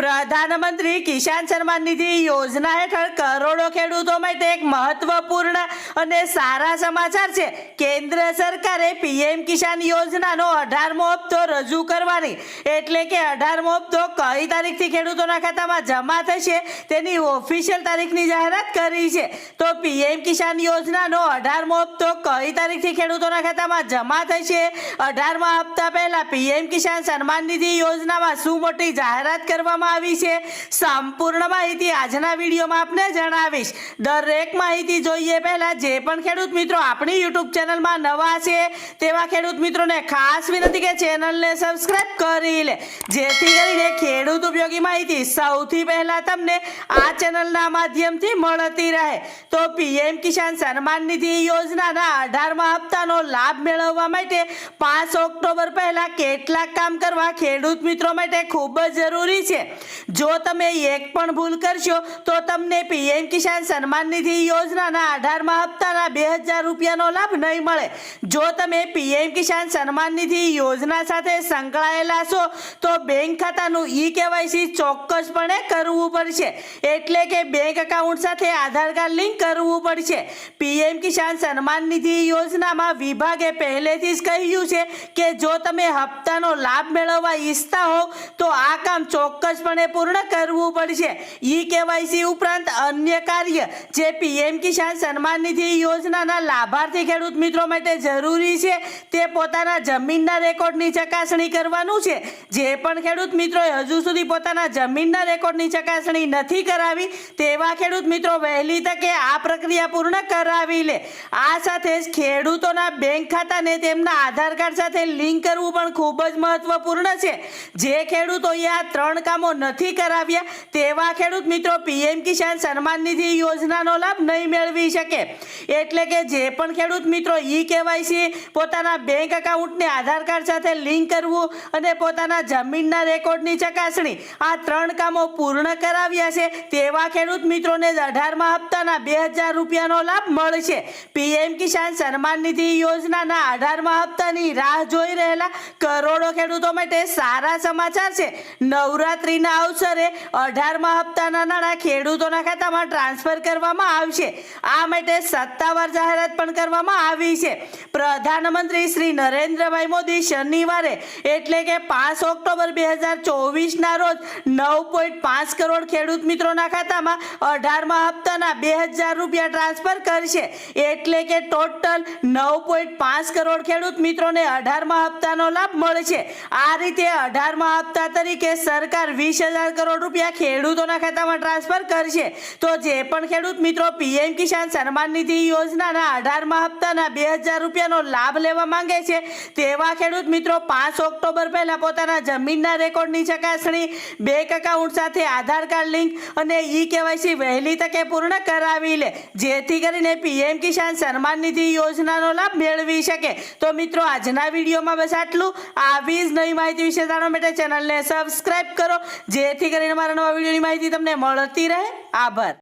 પ્રધાનમંત્રી કિસાન સન્માન નિધિ યોજના હેઠળ કરોડો ખેડૂતો માટે એક મહત્વપૂર્ણ અને સારા સમાચાર છે. કેન્દ્ર સરકારે પીએમ કિસાન યોજનાનો અઢારમો હપ્તો રજૂ કરવાની. એટલે કે અઢારમો હપ્તો કઈ તારીખથી ખેડૂતોના ખાતામાં જમા થશે તેની ઓફિશિયલ તારીખની જાહેરાત કરી છે. તો પીએમ કિસાન યોજનાનો અઢારમો હપ્તો કઈ તારીખથી ખેડૂતોના ખાતામાં જમા થશે? અઢારમા હપ્તા પહેલા પીએમ કિસાન સન્માન નિધિ યોજનામાં શું મોટી જાહેરાત કરવામાં આવી છે. સંપૂર્ણ માહિતી આજના વિડીયોમાં આપને જણાવીશ. દરેક માહિતી જોઈએ પહેલા જે પણ ખેડૂત મિત્રો આપણી યુટ્યુબ ચેનલમાં નવા છે, તેવા ખેડૂત મિત્રોને ખાસ વિનંતી કે ચેનલને સબસ્ક્રાઇબ કરી લે. જેથી કરીને ખેડૂત ઉપયોગી માહિતી સૌથી પહેલા તમને આ ચેનલના માધ્યમથી મળતી રહે. તો પીએમ કિસાન સન્માન નિધિ યોજનાના અઢારમા હપ્તાનો લાભ મેળવવા માટે પાંચ ઓક્ટોબર પહેલાં કેટલાક કામ કરવા ખેડૂત મિત્રો માટે ખૂબ જ જરૂરી છે. જો તમે એક પણ ભૂલ કરશો, તો તમને પીએમ કિસાન સન્માન નિધિ યોજનાના આધારમાં હપ્તાના બે હજાર રૂપિયાનો લાભ નહીં મળે. જો તમે પીએમ કિસાન સન્માન નિધિ યોજના સાથે સંકળાયેલા છો, તો બેંક ખાતાનું ઈ કેવાયસી ચોક્કસપણે કરવું પડશે. એટલે કે બેંક એકાઉન્ટ સાથે આધાર કાર્ડ લિંક કરવું પડશે. પીએમ કિસાન સન્માન નિધિ યોજનામાં વિભાગે પહેલેથી જ કહ્યું છે કે જો તમે હપ્તાનો લાભ મેળવવા ઈચ્છતા હો તો આ કામ ચોક્કસપણે પૂર્ણ કરવું પડશે. ઈ કેવાયસી ઉપરાંત અન્ય કાર્ય. જે પીએમ કિસાન સન્માન નિધિ યોજનાના લાભાર્થી ખેડૂત મિત્રો માટે જરૂરી છે, તે પોતાના જમીનના રેકોર્ડની ચકાસણી કરવાનું છે. જે પણ ખેડૂત મિત્રોએ હજુ સુધી પોતાના જમીનના રેકોર્ડની ચકાસણી નથી કરાવી, તેવા ખેડૂત મિત્રો વહેલી તકે આ પ્રક્રિયા પૂર્ણ કરાવી લે. આ સાથે જ ખેડૂતોના બેંક ખાતાને તેમના આધાર કાર્ડ સાથે લિંક કરવું પણ ખૂબ જ મહત્વપૂર્ણ છે. જે ખેડૂતોએ આ ત્રણ કામો નથી કરાવ્યા. તેવા ખેડૂત મિત્રો પીએમ કિસાન સન્માન નિધિ યોજનાનો લાભ નહીં મેળવી શકે. એટલે કે જે પણ ખેડૂત મિત્રો ઈ કેવાયસી પોતાના બેંક એકાઉન્ટને આધાર કાર્ડ સાથે લિંક કરવું અને પોતાના જમીનના રેકોર્ડની ચકાસણી આ ત્રણ કામો પૂર્ણ કરાવ્યા છે. તેવા ખેડૂત મિત્રોને જ અઢારમા હપ્તાના બે હજાર રૂપિયાનો લાભ મળશે. પીએમ કિસાન સન્માન નિધિ યોજનાના અઢારમા હપ્તાની રાહ જોઈ રહેલા કરોડો ખેડૂતો માટે સારા સમાચાર છે. નવરાત્રીના અવસરે અઢારમા હપ્તાના નાણાં ખેડૂતોના ખાતામાં ટ્રાન્સફર કરવામાં આવશે. આ માટે સત્તાવાર જાહેરાત પણ કરવામાં આવી છે. પ્રધાનમંત્રી શ્રી નરેન્દ્રભાઈ મોદી શનિવારે, એટલે કે પાંચ ઓક્ટોબર બે હજાર ચોવીસના રોજ, નવ પોઈન્ટ પાંચ કરોડ ખેડૂત મિત્રોના ખાતામાં અઢારમા હપ્તાના બે હજાર રૂપિયા ટ્રાન્સફર કરશે. એટલે કે ટોટલ નવ પોઈન્ટ પાંચ કરોડ ખેડૂત મિત્રોને અઢારમા હપ્તાનો લાભ મળશે. આ રીતે અઢારમા હપ્તા તરીકે સરકાર વીસ હજાર કરોડ રૂપિયા ખેડૂતોના ખાતામાં ટ્રાન્સફર કરશે. તો જે પણ ખેડૂત મિત્રો પીએમ કિસાન સન્માન નિધિ યોજનાના અઢારમા હપ્તાના બે હજાર રૂપિયાનો લાભ લેવા માંગે છે, તેવા ખેડૂત મિત્રો પાંચ ઓક્ટોબર પહેલા પોતાના જમીનના રેકોર્ડની ચકાસણી બેંક એકાઉન્ટ સાથે આધાર કાર્ડ લિંક અને ઈ કેવાયસી વહેલી તકે પૂર્ણ કરાવી લે, જેથી કરીને પીએમ કિસાન સન્માન નિધિ યોજનાનો લાભ મેળવી શકે. તો મિત્રો, આજના વિડીયોમાં બસ આટલું. આવી જ નવી માહિતી વિશે જાણવા માટે ચેનલને સબસ્ક્રાઇબ કરો. જેથી કરીને મારા નવા વિડીયોની માહિતી તમને મળતી રહે. આભાર.